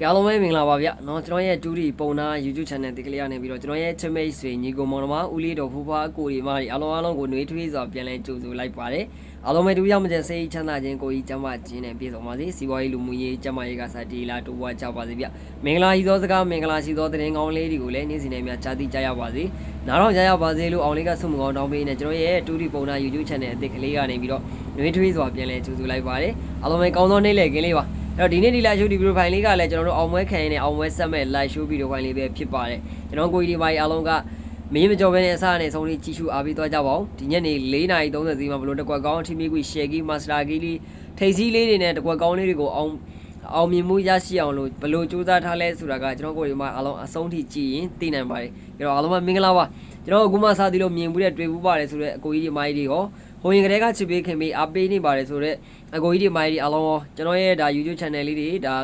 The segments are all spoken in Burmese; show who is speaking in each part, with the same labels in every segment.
Speaker 1: ကဲအားလုံးပဲမင်္ဂလာပါဗျเนาะကျွန်တော်ရဲ့တူဒီပုံနာ YouTube channel ဒီကလေးကနေပြီးတော့ကျွန်တော်ရဲ့ချမိတ်ဆွေညီကိုမောင်နှမဦးလေးတော်ဖူးဖွားကိုရီမကြီးအားလုံးအားလုံးကိုနှွေးထွေးစွာပြန်လဲကြိုဆိုလိုက်ပါတယ်အားလုံးပဲတူရောက်မကျစိတ်ချမ်းသာခြင်းကိုကြီးကျမ်းမာခြင်းနဲ့ပြည့်စုံပါစေစီးပွားရေးလူမှုရေးကျမ်းမာရေးကစားတီလာတိုးပွားကြပါစေဗျမင်္ဂလာရှိသောစကားမင်္ဂလာရှိသောတဲ့ရင်ကောင်းလေးတွေကိုလည်းနေ့စဉ်နဲ့များကြားသိကြရပါစေနားတော်ကြရပါစေလို့အောင်လေးကဆုမကောင်းတောင်းပေးနေကျွန်တော်ရဲ့တူဒီပုံနာ YouTube channel အသစ်ကလေးကနေပြီးတော့နှွေးထွေးစွာပြန်လဲကြိုဆိုလိုက်ပါတယ်အားလုံးပဲကောင်းသောနေ့လည်ခင်းလေးပါ အဲ့ တော့ဒီနေ့ဒီ live show ဒီ video file လေးကလည်းကျွန်တော်တို့အောင်ပွဲခံရတဲ့အောင်ပွဲဆက်မဲ့ live show video file လေးပဲဖြစ်ပါတယ်ကျွန်တော်ကိုကြီးဒီပိုင်းအားလုံးကမင်းမကြော်ပဲနဲ့အစားနဲ့ဆုံးလေးကြည့်ရှုအားပေးသွားကြပါဦးဒီညနေ4:30စီမှာဘလို့တစ်ကွက်ကောင်းအထီးမိကွေ share key master key လေးထိပ်စည်းလေးတွေနဲ့တစ်ကွက်ကောင်းလေးတွေကိုအောင်အောင်မြင်မှုရရှိအောင်လို့ဘလို့စူးစမ်းထားလဲဆိုတာကကျွန်တော်ကိုဒီမှာအားလုံးအဆုံးထိကြည့်ရင်သိနိုင်ပါတယ်ကြတော့အားလုံးပဲမင်္ဂလာပါကျွန်တော်အခုမှစသည်လို့မြင်မှုတဲ့တွေ့ဘူးပါတယ်ဆိုတော့အကိုကြီးဒီမိုင်းတွေရော ဟိုရင်ကလေးကချစ်ပေးခင်ပေးအားပေးနေပါတယ်ဆိုတော့အကိုကြီးဒီမိုင်းတွေအားလုံးရောကျွန်တော်ရဲ့ဒါ YouTube channel လေးတွေဒါ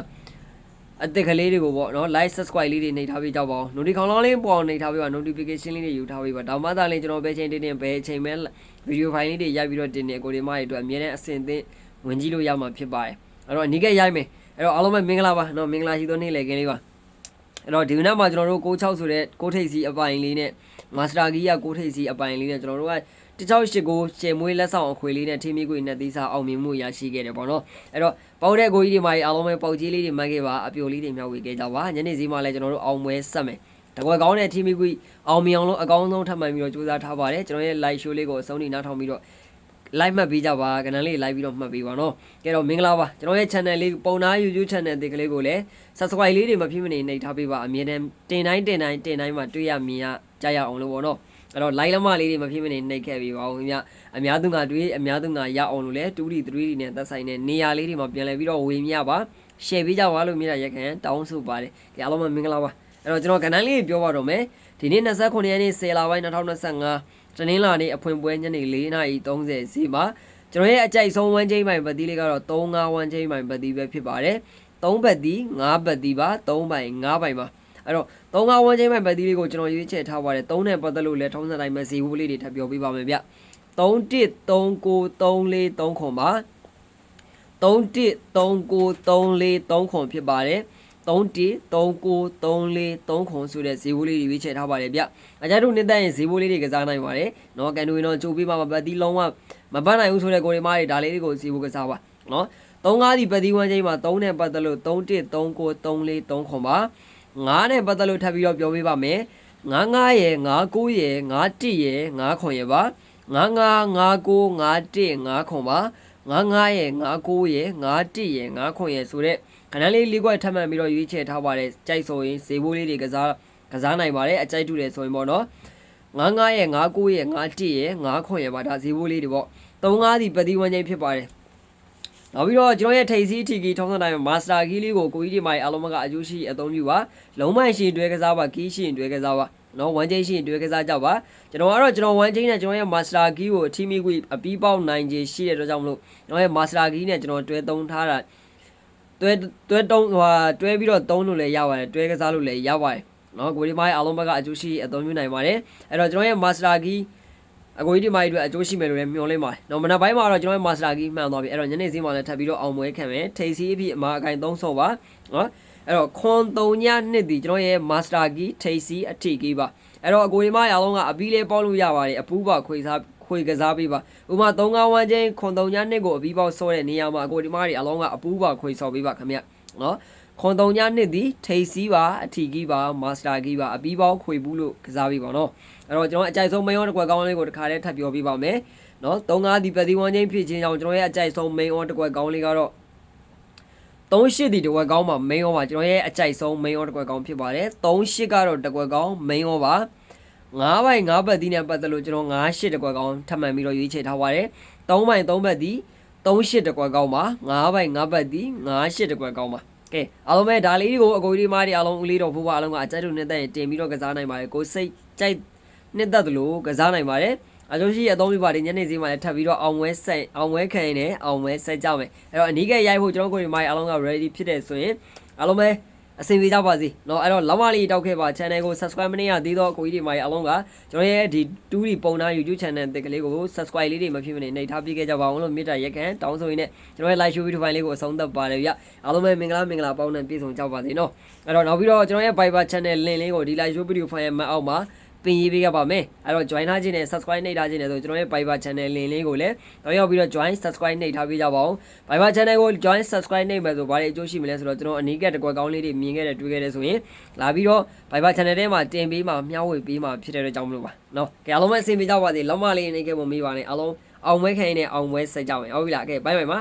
Speaker 1: အသစ်ကလေးတွေကိုပေါ့နော် like subscribe လေးတွေနှိပ်ထားပေးကြပါဦး notification ခေါင်းလေးပေါ်အောင်နှိပ်ထားပေးပါ notification လေးတွေယူထားပေးပါဒါမှသာလည်းကျွန်တော်ပဲချိန်တင်းတင်းပဲချိန်မဲ video file လေးတွေရိုက်ပြီးတော့တင်နေအကိုဒီမိုင်းတွေအတွက်အများနဲ့အဆင်သင့်ဝင်ကြည့်လို့ရမှာဖြစ်ပါတယ်အဲ့တော့အနီးကရိုက်မယ်အဲ့တော့အားလုံးပဲမင်္ဂလာပါနော်မင်္ဂလာရှိသောနေ့လည်ခင်းလေးပါအဲ့တော့ဒီနေ့မှာကျွန်တော်တို့6ဆိုတဲ့6ထိပ်စီအပိုင်လေးနဲ့မာစတာဂီယာ6ထိပ်စီအပိုင်လေးနဲ့ကျွန်တော်တို့က 168ကိုရှယ်မွေးလက်ဆောင်အခွေလေးနဲ့ထင်းမီကွေနဲ့သီးစားအောင်မြင်မှုရရှိခဲ့တယ်ပေါ့နော်အဲ့တော့ပေါက်တဲ့ကိုကြီးတွေမှာအားလုံးပဲပေါက်ကြီးလေးတွေမှတ်ခဲ့ပါအပြိုလေးတွေမြောက်ဝေခဲ့ကြပါညနေစီမှာလည်းကျွန်တော်တို့အောင်ပွဲဆက်မယ်တကွယ်ကောင်းတဲ့ထင်းမီကွေအောင်မြင်အောင်လို့အကောင်းဆုံးထပ်မှန်ပြီးတော့ကြိုးစားထားပါတယ်ကျွန်တော်ရဲ့ live show လေးကိုအဆုံးထိနားထောင်ပြီးတော့ like မှတ်ပေးကြပါကဏ္ဍလေး like ပြီးတော့မှတ်ပေးပါနော်ကဲတော့မင်္ဂလာပါကျွန်တော်ရဲ့ channel လေးပုံနာ YouTube channel ဒီကလေးကိုလည်း subscribe လေးတွေမဖြစ်မနေနှိပ်ထားပေးပါအမြဲတမ်းတင်တိုင်းတင်တိုင်းတင်တိုင်းမှာတွေ့ရမြင်ရကြရအောင်လို့ပေါ့နော် အဲ့တော့ like လမလေးတွေမဖြစ်မနေနှိပ်ခဲ့ပေးပါဦးခင်ဗျအများသူငါတွေ့အများသူငါရအောင်လို့လဲ 2D 3D နဲ့သက်ဆိုင်တဲ့နေရာလေးတွေမှာပြန်လဲပြီးတော့ဝေမြပါ share ပေးကြပါလို့မြင်ရရက်ခံတောင်းဆိုပါတယ်ကြအားလုံးမင်္ဂလာပါအဲ့တော့ကျွန်တော်ကဏ္ဍလေးပြောပါတော့မယ်ဒီနေ့29ရက်နေ့10လပိုင်း2025တနင်္လာနေ့အဖွင့်ပွဲညနေ4:30စီမှာကျွန်တော်ရဲ့အကြိုက်ဆုံးဝမ်းချင်းပိုင်ပတ်သီးလေးကတော့35ဝမ်းချင်းပိုင်ပတ်သီးပဲဖြစ်ပါတယ်3ပတ်သီး5ပတ်သီးပါ3ပိုင်5ပိုင်ပါ အဲ့တော့35ဝမ်းချင်းပိုင်ပတ်သီးလေးကိုကျွန်တော်ရွေးချယ်ထားပါတယ်3နဲ့ပတ်သက်လို့လည်းထုံးစံတိုင်းပဲဇီဝလေးတွေထပ်ပြောပေးပါမယ်ဗျ3 1 3 9 3 4 3ခွန်ပါ3 1 3 9 3 4 3ခွန်ဖြစ်ပါတယ်3 1 3 9 3 4 3ခွန်ဆိုတဲ့ဇီဝလေးတွေရွေးချယ်ထားပါတယ်ဗျအကြတို့နှစ်သက်ရင်ဇီဝလေးတွေကစားနိုင်ပါတယ်နော်ကန်တူရင်တော့ကြိုပြီးမှမပတ်သီးလုံးဝမပတ်နိုင်ဘူးဆိုတဲ့ကိုရီမားတွေဒါလေးတွေကိုဇီဝကစားပါနော်3 5ဒီပတ်သီးဝမ်းချင်းမှာ3နဲ့ပတ်သက်လို့3 1 3 9 3 4 3ခွန်ပါ 9နဲ့ပတ်သက်လို့ထပ်ပြီးတော့ပြောပေးပါမယ်9 9ရယ်9 9ရယ်9 1ရယ်9ခွန်ရယ်ပါ9 9 9 9 9 1 9ခွန်ပါ9 9ရယ်9 9ရယ်9 1ရယ်9ခွန်ရယ်ဆိုတဲ့ခဏလေးလေးခွက်ထပ်မှန်ပြီးတော့ရွေးချယ်ထားပါတယ်ကြိုက်ဆိုရင်ဈေးဘိုးလေးတွေကစားကစားနိုင်ပါတယ်အကြိုက်တူတယ်ဆိုရင်ပေါ့နော်9 9ရဲ့9 9ရဲ့9 1ရဲ့9ခွန်ရဲ့ပါဒါဈေးဘိုးလေးတွေပေါ့3 5ဒီပတိဝန်းချင်းဖြစ်ပါတယ် နောက်ပြီးတော့ကျွန်တော်ရဲ့ထိပ်စီးထီကီထုံးစံတိုင်းမာစတာကီလေးကိုကိုကြီးဒီမိုင်အားလုံးကအကျိုးရှိအသုံးပြုပါလုံးမရှင်တွဲကစားပါကီးရှင်တွဲကစားပါနော်ဝမ်ချင်းရှင်တွဲကစားကြပါကျွန်တော်ကတော့ကျွန်တော်ဝမ်ချင်းနဲ့ကျွန်တော်ရဲ့မာစတာကီကိုအထီးမိကွေအပီးပေါက်နိုင်ခြင်းရှိတဲ့အတွက်ကြောင့်မလို့ကျွန်တော်ရဲ့မာစတာကီနဲ့ကျွန်တော်တွဲသုံးထားတာတွဲတွဲတုံးဟိုတွဲပြီးတော့သုံးလို့လည်းရပါတယ်တွဲကစားလို့လည်းရပါတယ်နော်ကိုဒီမိုင်အားလုံးဘက်ကအကျိုးရှိအသုံးပြုနိုင်ပါတယ်အဲ့တော့ကျွန်တော်ရဲ့မာစတာကီ အကိုကြီးဒီမိုင်အတွက်အကျိုးရှိမယ်လို့လည်းမျှော်လင့်ပါတယ်။နော်မနက်ပိုင်းမှာတော့ကျွန်တော်ရဲ့ master key မှန်သွားပြီ။အဲ့တော့ညနေစင်းမှာလည်းထပ်ပြီးတော့အောင်ပွဲခံမယ်။ထိပ်စီးအဖြစ်အမှာအကိုင်သုံးဆော့ပါ။နော်အဲ့တော့ခွန်3ညနှစ်ဒီကျွန်တော်ရဲ့ master key ထိပ်စီးအထိ key ပါ။အဲ့တော့အကိုဒီမိုင်အားလုံးကအပီးလေးပေါက်လို့ရပါတယ်။အပူးပါခွေစားခွေကစားပေးပါ။ဥပမာ3ကောင်းဝမ်းချင်းခွန်3ညနှစ်ကိုအပီးပေါက်ဆော့တဲ့နေရာမှာအကိုဒီမိုင်တွေအားလုံးကအပူးပါခွေဆော့ပေးပါခင်ဗျ။နော် ခွန်3ညနှစ်ဒီထိပ်စီးပါအထိ key ပါ master key ပါအပီးပေါက်ခွေဘူးလို့ကစားပေးပါနော်။အဲ့တော့ကျွန်တော်အကြိုက်ဆုံး main on တစ်ကွက်ကောင်းလေးကိုတစ်ခါတည်းထပ်ပြောပြပါမယ်နော်35ဒီပတိဝန်းချင်းဖြစ်ခြင်းကြောင့်ကျွန်တော်ရဲ့အကြိုက်ဆုံး main on တစ်ကွက်ကောင်းလေးကတော့38ဒီတစ်ကွက်ကောင်းမှာ main on ပါကျွန်တော်ရဲ့အကြိုက်ဆုံး main on တစ်ကွက်ကောင်းဖြစ်ပါတယ်38ကတော့တစ်ကွက်ကောင်း main on ပါ9ပိုင်9ဘတ်ဒီနဲ့ပတ်သက်လို့ကျွန်တော်98တစ်ကွက်ကောင်းထပ်မံပြီးတော့ရွေးချယ်ထားပါတယ်3ပိုင်3ဘတ်ဒီ38တစ်ကွက်ကောင်းပါ9ပိုင်9ဘတ်ဒီ98တစ်ကွက်ကောင်းပါ ကဲအားလုံးပဲဒါလေးကိုအကိုကြီးမားတွေအားလုံးဦးလေးတော်ဖိုးဖွားအားလုံးကအကြိုက်လို့နဲ့တက်ရင်တင်ပြီးတော့ကစားနိုင်ပါတယ်ကိုစိတ်ကြိုက်နှစ်သက်သလိုကစားနိုင်ပါတယ်အကျိုးရှိအသုံးပြပါတယ်ညနေစီမှာလည်းထပ်ပြီးတော့အောင်ဝဲဆက်အောင်ဝဲခံရင်လည်းအောင်ဝဲဆက်ကြမယ်အဲ့တော့အနီးကရိုက်ဖို့ကျွန်တော်ကိုဒီမိုင်အားလုံးက ready ဖြစ်တယ်ဆိုရင်အားလုံးပဲ အဆင်ပြေကြပါစေเนาะအဲ့တော့လောက်မလေးတောက်ခဲ့ပါ channel ကို subscribe မနေရသေးတော့ကိုကြီးတွေမာကြီးအလုံးကကျွန်တော်ရဲ့ဒီ2ဒီပုံနာ YouTube channel တစ်ကလေးကို subscribe လေးတွေမဖြစ်မနေနှိပ်ထားပေးခဲ့ကြပါအောင်လို့မေတ္တာရက်ခံတောင်းဆိုရင်းနဲ့ကျွန်တော်ရဲ့ live show video file လေးကိုအဆုံးသတ်ပါတယ်ဗျအားလုံးပဲမင်္ဂလာမင်္ဂလာပေါင်းနဲ့ပြည့်စုံကြပါစေเนาะအဲ့တော့နောက်ပြီးတော့ကျွန်တော်ရဲ့ Viber channel link လေးကိုဒီ live show video file ရဲ့မှတ်အောက်မှာ သင်ရေးပေးရပါမယ်အဲ့တော့ join ထားခြင်းနဲ့ subscribe နှိပ်ထားခြင်းနဲ့ဆိုကျွန်တော်ရဲ့ Viber channel link လေးကိုလည်းတော့ရောက်ပြီးတော့ join subscribe နှိပ်ထားပေးကြပါဦး Viber channel ကို join subscribe နှိပ်မယ်ဆိုဘာတွေအကျိုးရှိမလဲဆိုတော့ကျွန်တော်အနည်းကတကွက်ကောင်းလေးတွေမြင်ခဲ့တယ်တွေ့ခဲ့တယ်ဆိုရင်လာပြီးတော့ Viber channel ထဲမှာတင်ပေးမှာမျှဝေပေးမှာဖြစ်တဲ့အကြောင်းမလို့ပါနော်ကဲအားလုံးပဲအဆင်ပြေကြပါစေလောက်မလေးနေခဲ့ဖို့မေးပါနဲ့အားလုံးအောင်ပွဲခိုင်းနဲ့အောင်ပွဲဆက်ကြပါမယ်ဟုတ်ပြီလားကဲဘိုင်ဘိုင်ပါ